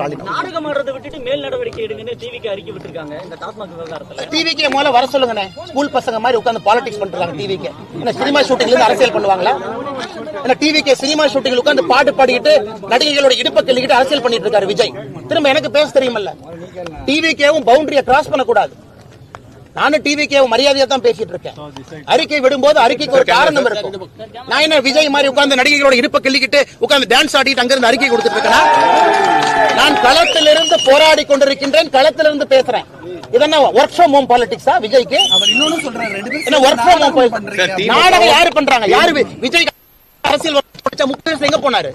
நாடகம் ஆடுறதை விட்டுட்டு மேல் நடவடிக்கை எடுங்கன்னு டிவிக்கு அறிக்கை விட்டுருக்காங்க. இந்த டாஸ்மாக் விவகாரத்துல. டிவிக்கே முதல்ல வர சொல்லுங்கண்ணே. ஸ்கூல் பசங்க மாதிரி உட்காந்து பாலிடிக்ஸ் பண்றாங்க டிவிக்கு என்ன சினிமா ஷூட்டிங்ல இருந்து அரசியல் பண்ணுவாங்களா? என்ன டிவிக்கு சினிமா ஷூட்டிங்ல உட்காந்து பாட்டு பாடிக்கிட்டு நடிகைகளோட இடுப்பை கிள்ளிக்கிட்டு அரசியல் பண்ணிட்டு இருக்காரு விஜய். திரும்ப எனக்கு பேச தெரியுமல்ல. டிவிக்கேவும் பவுண்டரியை கிராஸ் பண்ணக்கூடாது. நானும் டிவிக்கேவும் மரியாதையா தான் பேசிட்டு இருக்கேன். அறிக்கை விடும்போது அறிக்கைக்கு ஒரு காரணம் இருக்கும். நான் என்ன விஜய் மாதிரி உட்கார்ந்து நடிகைகளோட இடுப்பை கிள்ளிக்கிட்டு உட்கார்ந்து டான்ஸ் ஆடிட்டு அங்கிருந்து அறிக்கை கொடுத்துட்டு இருக்கேனா? நான் களத்திலிருந்து போராடி கொண்டிருக்கின்றேன் களத்திலிருந்து பேசுறேன். இதென்ன ஒர்க் ஃப்ரம் ஹோம் பாலிடிக்ஸா விஜய்க்கு? இன்னொன்னு சொல்றாரு ஒர்க் ஃப்ரம் ஹோம் நாடகம் யாரு பண்றாங்க? யாரு விஜய் அரசியல் படிச்ச முக்கிய எங்க போனாரு?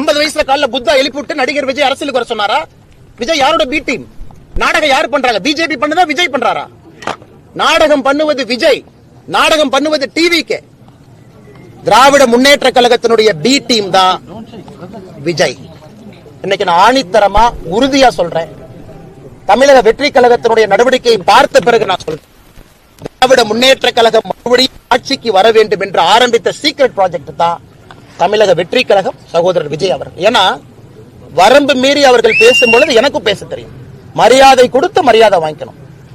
50 வயசுல காலைல புத்தா எழுப்பிவிட்டு நடிகர் விஜய் அரசியலுக்கு வர சொன்னாரா? விஜய் யாரோட பி டீம் நாடகம் யாரு பண்றாங்க? பிஜேபி பண்ணுதா? விஜய் பண்றாரா? நாடகம் பண்ணுவது விஜய் நாடகம் பண்ணுவது டிவிக்கு திராவிட முன்னேற்ற கழகத்தினுடைய பி டீம் தான் விஜய். இன்னைக்கு நான் ஆணித்தரமா உறுதியா சொல்றேன். தமிழக வெற்றி கழகத்தினுடைய நடவடிக்கையை பார்த்த பிறகு நான் சொல்றேன். திராவிட முன்னேற்ற கழகம் மறுபடியும் ஆட்சிக்கு வர வேண்டும் என்று ஆரம்பித்த சீக்ரெட் ப்ராஜெக்ட் தான் தமிழக வெற்றி கழகம் சகோதரர் விஜய் அவர்கள். ஏன்னா வரம்பு மீறி அவர்கள் பேசும்பொழுது எனக்கும் பேச தெரியும். மரியாதை கொடுத்து மரியாதை வாங்கிக்கணும்.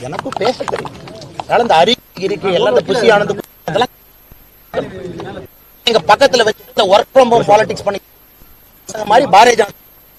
எனக்கும் பேச தெரியும் அதனால இந்த அறிக்கை இருக்கு எல்லாம் இந்த புசி அதெல்லாம் எங்க பக்கத்துல வச்சு ஒர்க் ஃப்ரம் ஹோம் பாலிடிக்ஸ் பண்ணி மாதிரி பாரதிய ஜனதா